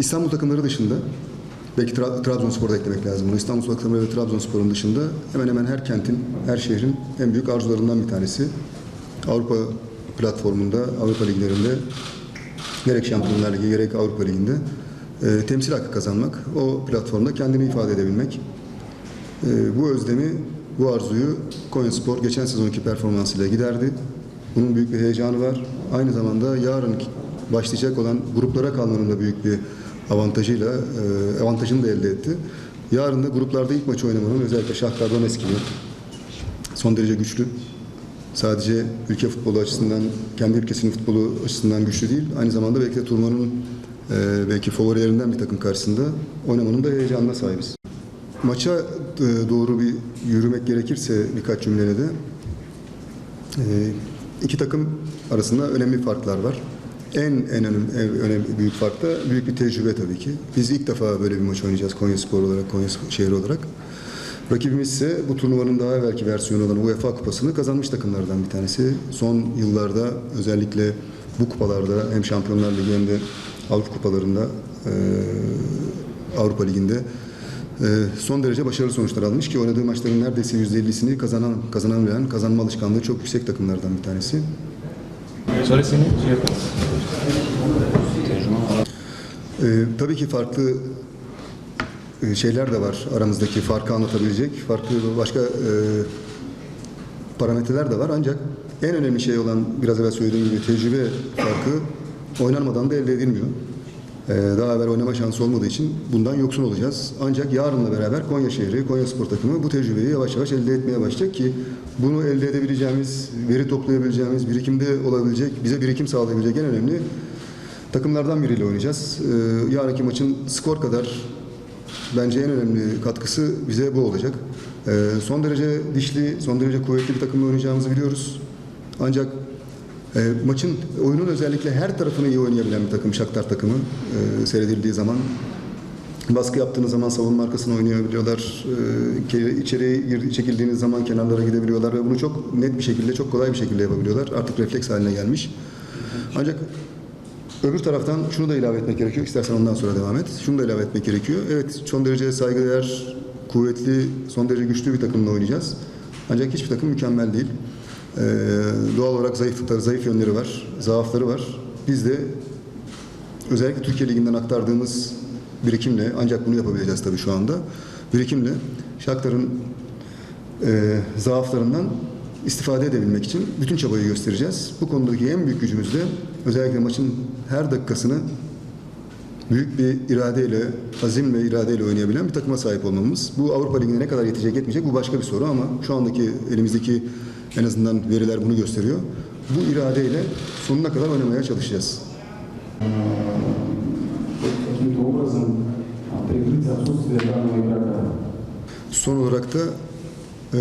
İstanbul takımları dışında belki Tra- Trabzonspor'da eklemek lazım bunu. İstanbul takımları ve Trabzonspor'un dışında hemen hemen her kentin, her şehrin en büyük arzularından bir tanesi. Avrupa platformunda, Avrupa liglerinde gerek Şampiyonlar Ligi gerek Avrupa Ligi'nde e, temsil hakkı kazanmak, o platformda kendini ifade edebilmek. E, bu özlemi, bu arzuyu Konyaspor geçen sezonki performansıyla giderdi. Bunun büyük bir heyecanı var. Aynı zamanda yarın başlayacak olan gruplara kalmanın da büyük bir avantajıyla e, avantajını da elde etti. Yarın da gruplarda ilk maçı oynamanın özellikle Shakhtar Donetsk gibi son derece güçlü. Sadece ülke futbolu açısından, kendi ülkesinin futbolu açısından güçlü değil. Aynı zamanda belki de turnuvanın e, belki favorilerinden bir takım karşısında oynamanın da heyecanına sahibiz. Maça e, doğru bir yürümek gerekirse birkaç cümleyle de e, iki takım arasında önemli farklar var. En en önemli, önemli büyük fark da büyük bir tecrübe tabii ki. Biz ilk defa böyle bir maç oynayacağız Konya Spor olarak, Konya şehri olarak. Rakibimiz ise bu turnuvanın daha evvelki versiyonu olan UEFA Kupası'nı kazanmış takımlardan bir tanesi. Son yıllarda özellikle bu kupalarda hem Şampiyonlar Ligi hem de Avrupa Kupalarında e, Avrupa Ligi'nde son derece başarılı sonuçlar almış ki oynadığı maçların neredeyse %50'sini kazanan, kazanabilen, kazanma alışkanlığı çok yüksek takımlardan bir tanesi. Sonra seni şey. Ee, tabii ki farklı e, şeyler de var aramızdaki farkı anlatabilecek farklı başka e, parametreler de var ancak en önemli şey olan biraz evvel söylediğim gibi tecrübe farkı oynanmadan da elde edilmiyor. Ee, daha evvel oynama şansı olmadığı için bundan yoksun olacağız. Ancak yarınla beraber Konya şehri, Konya spor takımı bu tecrübeyi yavaş yavaş elde etmeye başlayacak ki bunu elde edebileceğimiz, veri toplayabileceğimiz, birikimde olabilecek, bize birikim sağlayabilecek en önemli takımlardan biriyle oynayacağız. Ee, yarınki maçın skor kadar bence en önemli katkısı bize bu olacak. Ee, son derece dişli, son derece kuvvetli bir takımla oynayacağımızı biliyoruz. Ancak e, maçın, oyunun özellikle her tarafını iyi oynayabilen bir takım Shakhtar takımı e, seyredildiği zaman baskı yaptığınız zaman savunma arkasına oynayabiliyorlar. E, içeriye çekildiğiniz zaman kenarlara gidebiliyorlar ve bunu çok net bir şekilde, çok kolay bir şekilde yapabiliyorlar. Artık refleks haline gelmiş. Ancak Öbür taraftan şunu da ilave etmek gerekiyor. İstersen ondan sonra devam et. Şunu da ilave etmek gerekiyor. Evet son derece saygıdeğer, kuvvetli, son derece güçlü bir takımla oynayacağız. Ancak hiçbir takım mükemmel değil. Ee, doğal olarak zayıflıkları, zayıf yönleri var, zaafları var. Biz de özellikle Türkiye Ligi'nden aktardığımız birikimle, ancak bunu yapabileceğiz tabii şu anda, birikimle Shakhtar'ın e, zaaflarından istifade edebilmek için bütün çabayı göstereceğiz. Bu konudaki en büyük gücümüz de özellikle maçın her dakikasını büyük bir iradeyle, azim ve iradeyle oynayabilen bir takıma sahip olmamız. Bu Avrupa Ligi'ne ne kadar yetecek yetmeyecek bu başka bir soru ama şu andaki elimizdeki en azından veriler bunu gösteriyor. Bu iradeyle sonuna kadar oynamaya çalışacağız. Son olarak da e,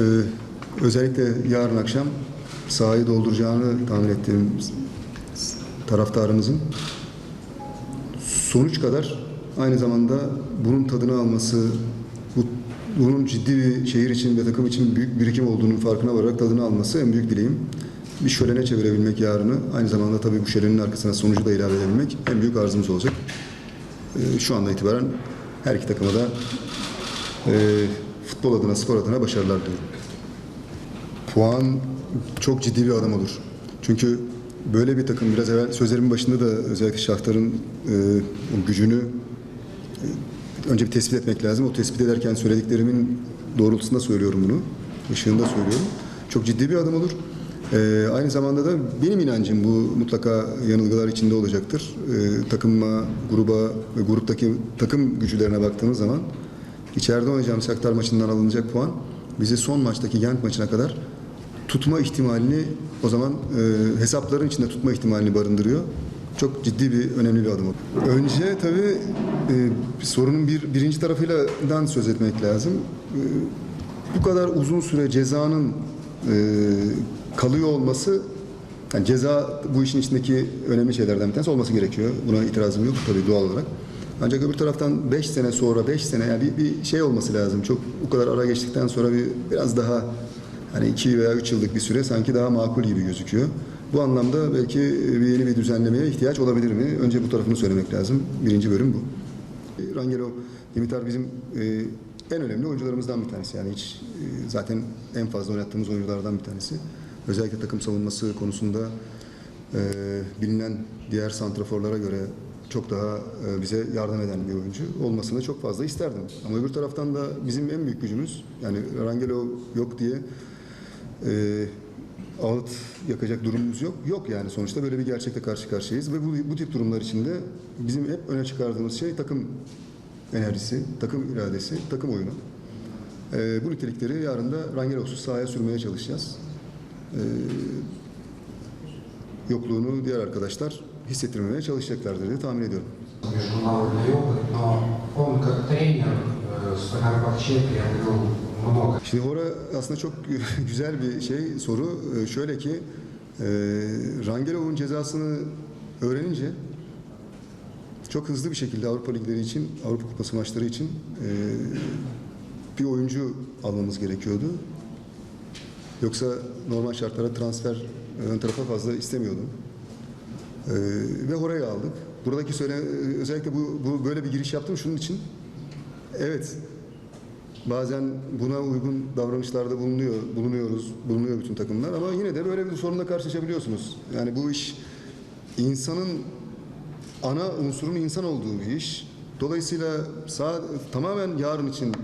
özellikle yarın akşam sahayı dolduracağını tahmin ettiğim taraftarımızın sonuç kadar aynı zamanda bunun tadını alması, bu bunun ciddi bir şehir için ve takım için büyük birikim olduğunun farkına vararak tadını alması en büyük dileğim. Bir şölene çevirebilmek yarını, aynı zamanda tabii bu şölenin arkasına sonucu da ilave edebilmek en büyük arzumuz olacak. E, şu anda itibaren her iki takıma da e, futbol adına, spor adına başarılar diliyorum. Puan çok ciddi bir adım olur. Çünkü böyle bir takım biraz evvel sözlerimin başında da özellikle Şahtar'ın e, gücünü e, önce bir tespit etmek lazım. O tespit ederken söylediklerimin doğrultusunda söylüyorum bunu. Işığında söylüyorum. Çok ciddi bir adım olur. E, aynı zamanda da benim inancım bu mutlaka yanılgılar içinde olacaktır. E, takıma, gruba ve gruptaki takım gücülerine baktığımız zaman içeride oynayacağımız Shakhtar maçından alınacak puan bizi son maçtaki Gent maçına kadar tutma ihtimalini o zaman e, hesapların içinde tutma ihtimalini barındırıyor. Çok ciddi bir önemli bir adım. o. Önce tabii e, sorunun bir birinci tarafıyla söz etmek lazım. E, bu kadar uzun süre cezanın e, kalıyor olması yani ceza bu işin içindeki önemli şeylerden bir tanesi olması gerekiyor. Buna itirazım yok tabii doğal olarak. Ancak öbür taraftan 5 sene sonra 5 sene yani bir, bir şey olması lazım. Çok bu kadar ara geçtikten sonra bir biraz daha hani 2 veya 3 yıllık bir süre sanki daha makul gibi gözüküyor. Bu anlamda belki bir yeni bir düzenlemeye ihtiyaç olabilir mi? Önce bu tarafını söylemek lazım. Birinci bölüm bu. Rangelo Dimitar bizim e, en önemli oyuncularımızdan bir tanesi. Yani hiç e, zaten en fazla oynattığımız oyunculardan bir tanesi. Özellikle takım savunması konusunda e, bilinen diğer santraforlara göre çok daha e, bize yardım eden bir oyuncu olmasını çok fazla isterdim. Ama öbür taraftan da bizim en büyük gücümüz yani Rangelo yok diye e, ağıt yakacak durumumuz yok. Yok yani sonuçta böyle bir gerçekle karşı karşıyayız ve bu, bu tip durumlar içinde bizim hep öne çıkardığımız şey takım enerjisi, takım iradesi, takım oyunu. E, bu nitelikleri yarın da Rangelos'u sahaya sürmeye çalışacağız. E, yokluğunu diğer arkadaşlar hissettirmemeye çalışacaklardır diye tahmin ediyorum. международный опыт, но он как тренер э, с Фенербахче приобрел много. Şimdi Hora aslında çok güzel bir şey soru. Ee, Şöyle ki e, Rangelov'un cezasını öğrenince çok hızlı bir şekilde Avrupa Ligleri için, Avrupa Kupası maçları için e, bir oyuncu almamız gerekiyordu. Yoksa normal şartlarda transfer ön tarafa fazla istemiyordum. Ve Hora'yı aldık. Buradaki söyle özellikle bu, bu böyle bir giriş yaptım şunun için. Evet, Bazen buna uygun davranışlarda bulunuyor, bulunuyoruz, bulunuyor bütün takımlar ama yine de böyle bir sorunla karşılaşabiliyorsunuz. Yani bu iş insanın ana unsurun insan olduğu bir iş. Dolayısıyla sağ, tamamen yarın için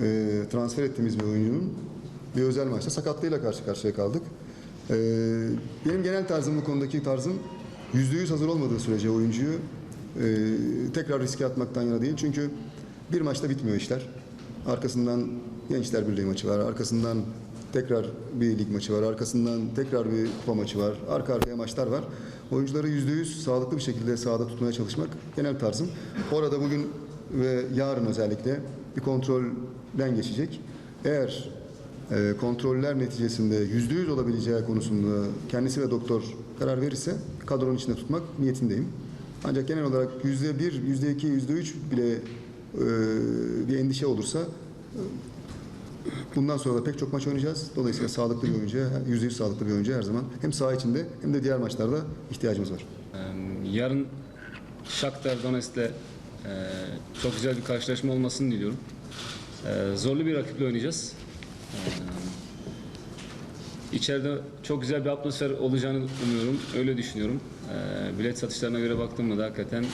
e, transfer ettiğimiz bir oyuncunun bir özel maçta sakatlığıyla karşı karşıya kaldık. E, benim genel tarzım bu konudaki tarzım yüzde yüz hazır olmadığı sürece oyuncuyu e, tekrar riske atmaktan yana değil. Çünkü bir maçta bitmiyor işler. Arkasından Gençler Birliği maçı var. Arkasından tekrar bir lig maçı var. Arkasından tekrar bir kupa maçı var. Arka arkaya maçlar var. Oyuncuları yüzde yüz sağlıklı bir şekilde sahada tutmaya çalışmak genel tarzım. Orada bugün ve yarın özellikle bir kontrolden geçecek. Eğer e, kontroller neticesinde yüzde yüz olabileceği konusunda kendisi ve doktor karar verirse kadronun içinde tutmak niyetindeyim. Ancak genel olarak yüzde bir, yüzde iki, yüzde üç bile bir endişe olursa bundan sonra da pek çok maç oynayacağız. Dolayısıyla sağlıklı bir oyuncuya, yüzde yüz sağlıklı bir oyuncuya her zaman hem saha içinde hem de diğer maçlarda ihtiyacımız var. Ee, Yarın Shakhtar Donetsk'le e, çok güzel bir karşılaşma olmasını diliyorum. Ee, Zorlu bir rakiple oynayacağız. Ee, İçeride çok güzel bir atmosfer olacağını umuyorum. Öyle düşünüyorum. Ee, Bilet satışlarına göre baktığımda da hakikaten e,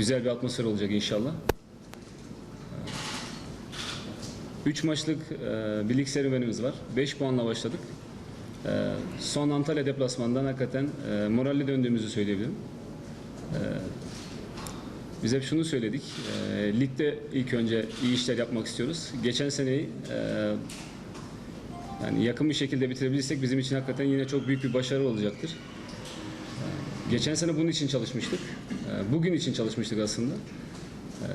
güzel bir atmosfer olacak inşallah. 3 maçlık e, bir lig serüvenimiz var. 5 puanla başladık. E, son Antalya deplasmandan hakikaten e, moralli döndüğümüzü söyleyebilirim. E, biz hep şunu söyledik. E, ligde ilk önce iyi işler yapmak istiyoruz. Geçen seneyi e, yani yakın bir şekilde bitirebilirsek bizim için hakikaten yine çok büyük bir başarı olacaktır. Geçen sene bunun için çalışmıştık. E, bugün için çalışmıştık aslında. Ee,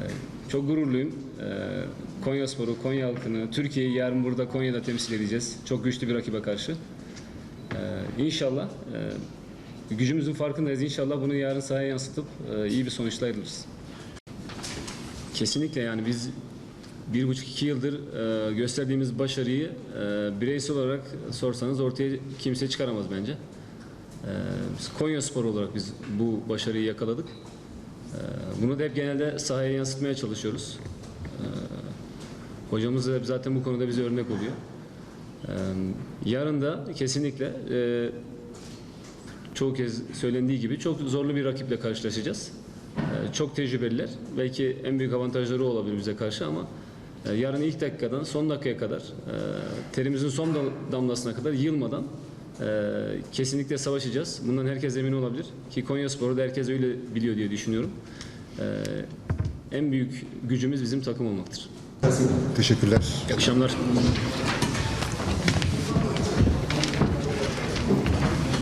Çok gururluyum. Ee, Konya Sporu, Konya halkını, Türkiye'yi yarın burada Konya'da temsil edeceğiz. Çok güçlü bir rakibe karşı. Ee, İnşallah e, gücümüzün farkındayız. İnşallah bunu yarın sahaya yansıtıp e, iyi bir sonuçla ayrılırız. Kesinlikle yani biz bir buçuk iki yıldır e, gösterdiğimiz başarıyı bireysel olarak sorsanız ortaya kimse çıkaramaz bence. E, biz Konya Spor olarak biz bu başarıyı yakaladık. Ee, Bunu da hep genelde sahaya yansıtmaya çalışıyoruz. Ee, Hocamız da zaten bu konuda bize örnek oluyor. Ee, Yarın da kesinlikle e, çoğu kez söylendiği gibi çok zorlu bir rakiple karşılaşacağız. Ee, Çok tecrübeliler. Belki en büyük avantajları olabilir bize karşı ama e, yarın ilk dakikadan son dakikaya kadar e, terimizin son dam- damlasına kadar yılmadan e, kesinlikle savaşacağız. Bundan herkes emin olabilir. Ki Konya Sporu da herkes öyle biliyor diye düşünüyorum. E, En büyük gücümüz bizim takım olmaktır. Teşekkürler. İyi akşamlar.